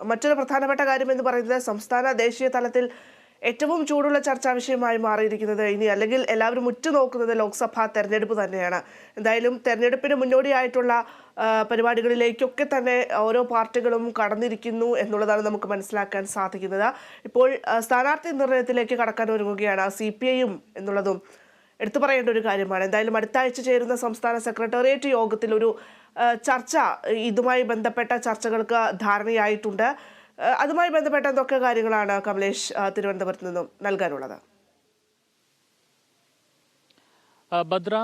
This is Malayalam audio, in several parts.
മറ്റൊരു പ്രധാനപ്പെട്ട കാര്യം എന്ന് പറയുന്നത് സംസ്ഥാന ദേശീയ തലത്തിൽ ഏറ്റവും ചൂടുള്ള ചർച്ചാ വിഷയമായി മാറിയിരിക്കുന്നത് ഇനി അല്ലെങ്കിൽ എല്ലാവരും ഉറ്റുനോക്കുന്നത് ലോക്സഭാ തെരഞ്ഞെടുപ്പ് തന്നെയാണ്. എന്തായാലും തെരഞ്ഞെടുപ്പിന് മുന്നോടിയായിട്ടുള്ള പരിപാടികളിലേക്കൊക്കെ തന്നെ ഓരോ പാർട്ടികളും കടന്നിരിക്കുന്നു എന്നുള്ളതാണ് നമുക്ക് മനസ്സിലാക്കാൻ സാധിക്കുന്നത്. ഇപ്പോൾ സ്ഥാനാർത്ഥി നിർണയത്തിലേക്ക് കടക്കാൻ ഒരുങ്ങുകയാണ് സി പി എന്നുള്ളതും. എടുത്തു പറയേണ്ട ഒരു കാര്യമാണ്. എന്തായാലും അടുത്ത ആഴ്ച ചേരുന്ന സംസ്ഥാന സെക്രട്ടേറിയറ്റ് യോഗത്തിൽ ഒരു ചർച്ച ഇതുമായി ബന്ധപ്പെട്ട ചർച്ചകൾക്ക് ധാരണയായിട്ടുണ്ട്. അതുമായി ബന്ധപ്പെട്ട എന്തൊക്കെ കാര്യങ്ങളാണ് കമലേഷ് തിരുവനന്തപുരത്ത് നിന്നും നൽകാനുള്ളത്? ഭദ്ര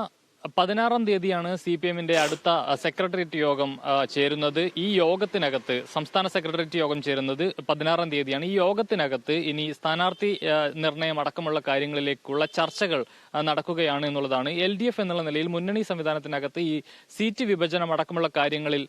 പതിനാറാം തീയതിയാണ് സി പി എമ്മിന്റെ അടുത്ത സെക്രട്ടേറിയറ്റ് യോഗം ചേരുന്നത്. ഈ യോഗത്തിനകത്ത് സംസ്ഥാന സെക്രട്ടേറിയറ്റ് യോഗം ചേരുന്നത് പതിനാറാം തീയതിയാണ്. ഈ യോഗത്തിനകത്ത് ഇനി സ്ഥാനാർത്ഥി നിർണയം അടക്കമുള്ള കാര്യങ്ങളിലേക്കുള്ള ചർച്ചകൾ നടക്കുകയാണ് എന്നുള്ളതാണ്. എൽ ഡി എഫ് എന്നുള്ള നിലയിൽ മുന്നണി സംവിധാനത്തിനകത്ത് ഈ സീറ്റ് വിഭജനം അടക്കമുള്ള കാര്യങ്ങളിൽ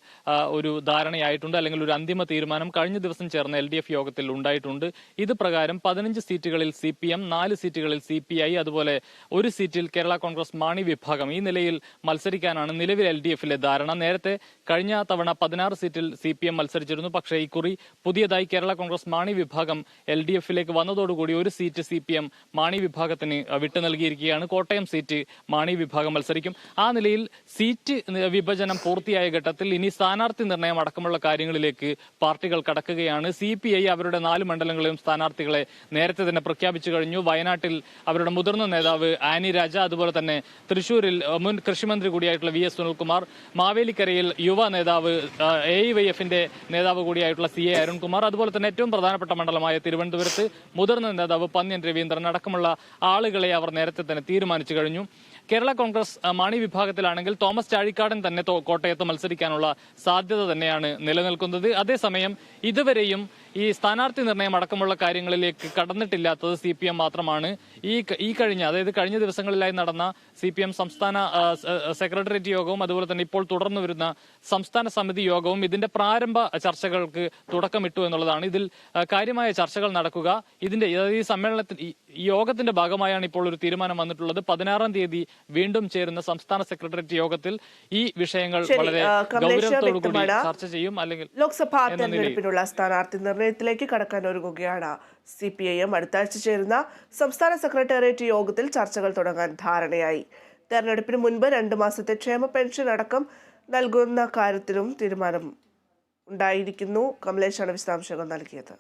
ഒരു ധാരണയായിട്ടുണ്ട്. അല്ലെങ്കിൽ ഒരു അന്തിമ തീരുമാനം കഴിഞ്ഞ ദിവസം ചേർന്ന എൽ ഡി എഫ് യോഗത്തിൽ ഉണ്ടായിട്ടുണ്ട്. ഇത് പ്രകാരം പതിനഞ്ച് സീറ്റുകളിൽ സി പി എം നാല് സീറ്റുകളിൽ സി പി ഐ അതുപോലെ ഒരു സീറ്റിൽ കേരള കോൺഗ്രസ് മാണി വിഭാഗം. ഈ നിലയിൽ മത്സരിക്കാനാണ് നിലവിൽ എൽ ഡി എഫിലെ ധാരണ. നേരത്തെ കഴിഞ്ഞ തവണ പതിനാറ് സീറ്റിൽ സി പി എം മത്സരിച്ചിരുന്നു. പക്ഷേ ഇക്കുറി പുതിയതായി കേരള കോൺഗ്രസ് മാണി വിഭാഗം എൽ ഡി എഫിലേക്ക് വന്നതോടുകൂടി ഒരു seat C P M Mani വിഭാഗത്തിന് വിട്ടു നൽകിയിരിക്കുകയാണ്. കോട്ടയം സീറ്റ് മാണി വിഭാഗം മത്സരിക്കും. ആ നിലയിൽ സീറ്റ് വിഭജനം പൂർത്തിയായ ഘട്ടത്തിൽ ഇനി സ്ഥാനാർത്ഥി നിർണയം അടക്കമുള്ള കാര്യങ്ങളിലേക്ക് പാർട്ടികൾ കടക്കുകയാണ്. സി പി ഐ അവരുടെ നാല് മണ്ഡലങ്ങളിലും സ്ഥാനാർത്ഥികളെ നേരത്തെ തന്നെ പ്രഖ്യാപിച്ചു കഴിഞ്ഞു. വയനാട്ടിൽ അവരുടെ മുതിർന്ന നേതാവ് ആനി രാജ അതുപോലെ തന്നെ തൃശൂരിൽ മുൻ കൃഷിമന്ത്രി കൂടിയായിട്ടുള്ള വി എസ് സുനിൽകുമാർ മാവേലിക്കരയിൽ യുവ നേതാവ് എ വൈ എഫിന്റെ നേതാവ് കൂടിയായിട്ടുള്ള സി എ അരുൺകുമാർ അതുപോലെ തന്നെ ഏറ്റവും പ്രധാനപ്പെട്ട മണ്ഡലമായ തിരുവനന്തപുരത്ത് മുതിർന്ന നേതാവ് പന്ന്യൻ രവീന്ദ്രൻ അടക്കമുള്ള ആളുകളെ അവർ നേരത്തെ തന്നെ തീരുമാനിച്ചു കഴിഞ്ഞു. കേരള കോൺഗ്രസ് മാണി വിഭാഗത്തിലാണെങ്കിൽ തോമസ് ചാഴിക്കാടൻ തന്നെ കോട്ടയത്ത് മത്സരിക്കാനുള്ള സാധ്യത തന്നെയാണ് നിലനിൽക്കുന്നത്. അതേസമയം ഇതുവരെയും ഈ സ്ഥാനാർത്ഥി നിർണയം അടക്കമുള്ള കാര്യങ്ങളിലേക്ക് കടന്നിട്ടില്ലാത്തത് സി പി എം മാത്രമാണ്. ഈ ഈ കഴിഞ്ഞ അതായത് കഴിഞ്ഞ ദിവസങ്ങളിലായി നടന്ന സി പി എം സംസ്ഥാന സെക്രട്ടേറിയറ്റ് യോഗവും അതുപോലെ തന്നെ ഇപ്പോൾ തുടർന്നു വരുന്ന സംസ്ഥാന സമിതി യോഗവും ഇതിന്റെ പ്രാരംഭ ചർച്ചകൾക്ക് തുടക്കമിട്ടു എന്നുള്ളതാണ്. ഇതിൽ കാര്യമായ ചർച്ചകൾ നടക്കുക. ഇതിന്റെ അതായത് ഈ സമ്മേളനത്തിൽ യോഗത്തിന്റെ ഭാഗമായാണ് ഇപ്പോൾ ഒരു തീരുമാനം വന്നിട്ടുള്ളത്. പതിനാറാം തീയതി വീണ്ടും ചേരുന്ന സംസ്ഥാന സെക്രട്ടേറിയറ്റ് യോഗത്തിൽ ഈ വിഷയങ്ങൾ വളരെ ഗൗരവത്തോടു കൂടി ചർച്ച ചെയ്യും അല്ലെങ്കിൽ ലോക്സഭാ. തെരഞ്ഞെടുപ്പിനുള്ള സ്ഥാനാർത്ഥി നിർണയത്തിലേക്ക് കടക്കാൻ ഒരുങ്ങുകയാണ് സി പി ഐ എം അടുത്താഴ്ച ചേരുന്ന സംസ്ഥാന സെക്രട്ടേറിയറ്റ് യോഗത്തിൽ ചർച്ചകൾ തുടങ്ങാൻ ധാരണയായി. തെരഞ്ഞെടുപ്പിന് മുൻപ് രണ്ട് മാസത്തെ ക്ഷേമ പെൻഷൻ അടക്കം നൽകുന്ന കാര്യത്തിലും തീരുമാനം ഉണ്ടായിരിക്കുന്നു. കമലേഷാണ് വിശദാംശങ്ങൾ നൽകിയത്.